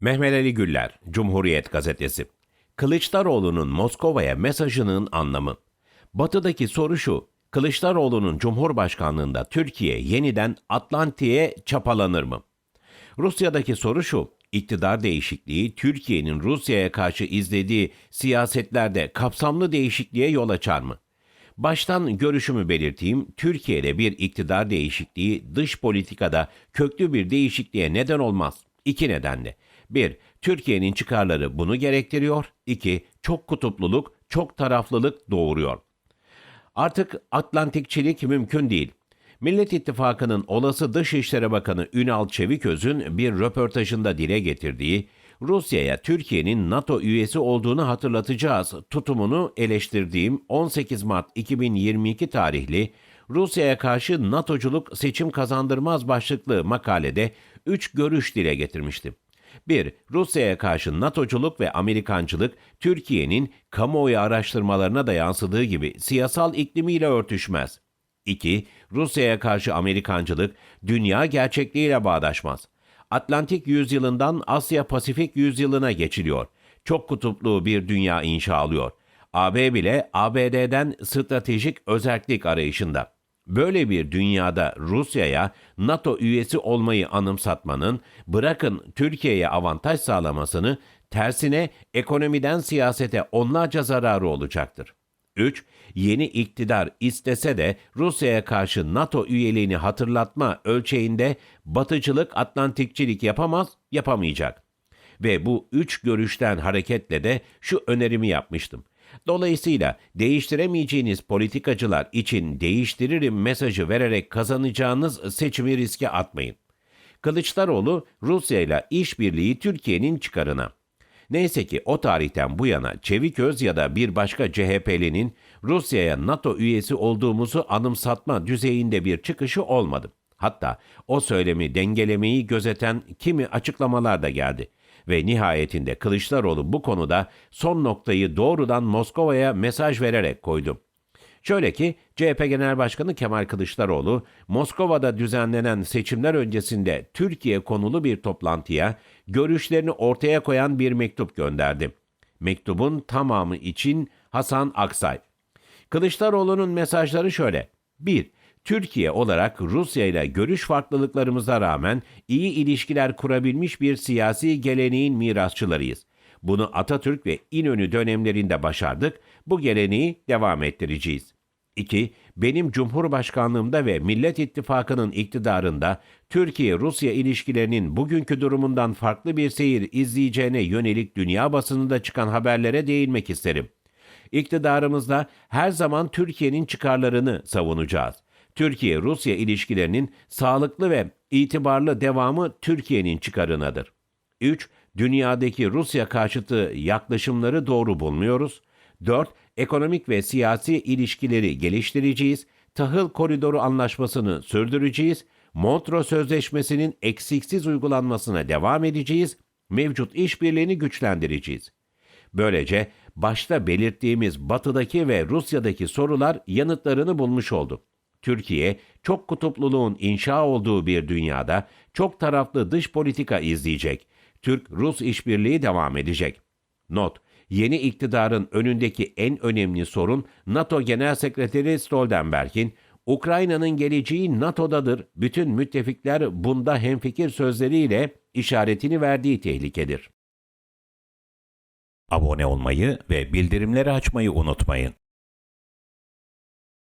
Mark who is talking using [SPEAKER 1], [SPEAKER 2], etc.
[SPEAKER 1] Mehmet Ali Güller, Cumhuriyet Gazetesi. Kılıçdaroğlu'nun Moskova'ya mesajının anlamı. Batı'daki soru şu, Kılıçdaroğlu'nun Cumhurbaşkanlığında Türkiye yeniden Atlantik'e çapalanır mı? Rusya'daki soru şu, iktidar değişikliği Türkiye'nin Rusya'ya karşı izlediği siyasetlerde kapsamlı değişikliğe yol açar mı? Baştan görüşümü belirteyim, Türkiye'de bir iktidar değişikliği dış politikada köklü bir değişikliğe neden olmaz. İki nedenle. Bir, Türkiye'nin çıkarları bunu gerektiriyor. İki, çok kutupluluk, çok taraflılık doğuruyor. Artık Atlantikçilik mümkün değil. Millet İttifakı'nın olası Dışişleri Bakanı Ünal Çeviköz'ün bir röportajında dile getirdiği Rusya'ya Türkiye'nin NATO üyesi olduğunu hatırlatacağız tutumunu eleştirdiğim 18 Mart 2022 tarihli Rusya'ya karşı NATO'culuk seçim kazandırmaz başlıklı makalede 3 görüş dile getirmiştim. 1. Rusya'ya karşı NATO'culuk ve Amerikancılık Türkiye'nin kamuoyu araştırmalarına da yansıdığı gibi siyasal iklimiyle örtüşmez. 2. Rusya'ya karşı Amerikancılık dünya gerçekliğiyle bağdaşmaz. Atlantik yüzyılından Asya Pasifik yüzyılına geçiliyor. Çok kutuplu bir dünya inşa alıyor. AB bile ABD'den stratejik özellik arayışında. Böyle bir dünyada Rusya'ya NATO üyesi olmayı anımsatmanın bırakın Türkiye'ye avantaj sağlamasını tersine ekonomiden siyasete onlarca zararı olacaktır. 3. Yeni iktidar istese de Rusya'ya karşı NATO üyeliğini hatırlatma ölçeğinde batıcılık, Atlantikçilik yapamaz, yapamayacak. Ve bu üç görüşten hareketle de şu önerimi yapmıştım. Dolayısıyla değiştiremeyeceğiniz politikacılar için değiştiririm mesajı vererek kazanacağınız seçimi riske atmayın. Kılıçdaroğlu Rusya ile işbirliği Türkiye'nin çıkarına. Neyse ki o tarihten bu yana Çeviköz ya da bir başka CHP'linin Rusya'ya NATO üyesi olduğumuzu anımsatma düzeyinde bir çıkışı olmadı. Hatta o söylemi dengelemeyi gözeten kimi açıklamalar da geldi. Ve nihayetinde Kılıçdaroğlu bu konuda son noktayı doğrudan Moskova'ya mesaj vererek koydu. Şöyle ki CHP Genel Başkanı Kemal Kılıçdaroğlu Moskova'da düzenlenen seçimler öncesinde Türkiye konulu bir toplantıya görüşlerini ortaya koyan bir mektup gönderdi. Mektubun tamamı için Hasan Aksay. Kılıçdaroğlu'nun mesajları şöyle. 1. Türkiye olarak Rusya ile görüş farklılıklarımıza rağmen iyi ilişkiler kurabilmiş bir siyasi geleneğin mirasçılarıyız. Bunu Atatürk ve İnönü dönemlerinde başardık. Bu geleneği devam ettireceğiz. 2. Benim Cumhurbaşkanlığımda ve Millet İttifakı'nın iktidarında Türkiye-Rusya ilişkilerinin bugünkü durumundan farklı bir seyir izleyeceğine yönelik dünya basınında çıkan haberlere değinmek isterim. İktidarımızda her zaman Türkiye'nin çıkarlarını savunacağız. Türkiye-Rusya ilişkilerinin sağlıklı ve itibarlı devamı Türkiye'nin çıkarınadır. 3. Dünyadaki Rusya karşıtı yaklaşımları doğru bulmuyoruz. 4. Ekonomik ve siyasi ilişkileri geliştireceğiz. Tahıl Koridoru Anlaşması'nı sürdüreceğiz. Montreux Sözleşmesi'nin eksiksiz uygulanmasına devam edeceğiz. Mevcut işbirliğini güçlendireceğiz. Böylece başta belirttiğimiz batıdaki ve Rusya'daki sorular yanıtlarını bulmuş oldu. Türkiye, çok kutupluluğun inşa olduğu bir dünyada çok taraflı dış politika izleyecek. Türk-Rus işbirliği devam edecek. Not, yeni iktidarın önündeki en önemli sorun NATO Genel Sekreteri Stoltenberg'in Ukrayna'nın geleceği NATO'dadır, bütün müttefikler bunda hemfikir sözleriyle işaretini verdiği tehlikedir. Abone olmayı ve bildirimleri açmayı unutmayın.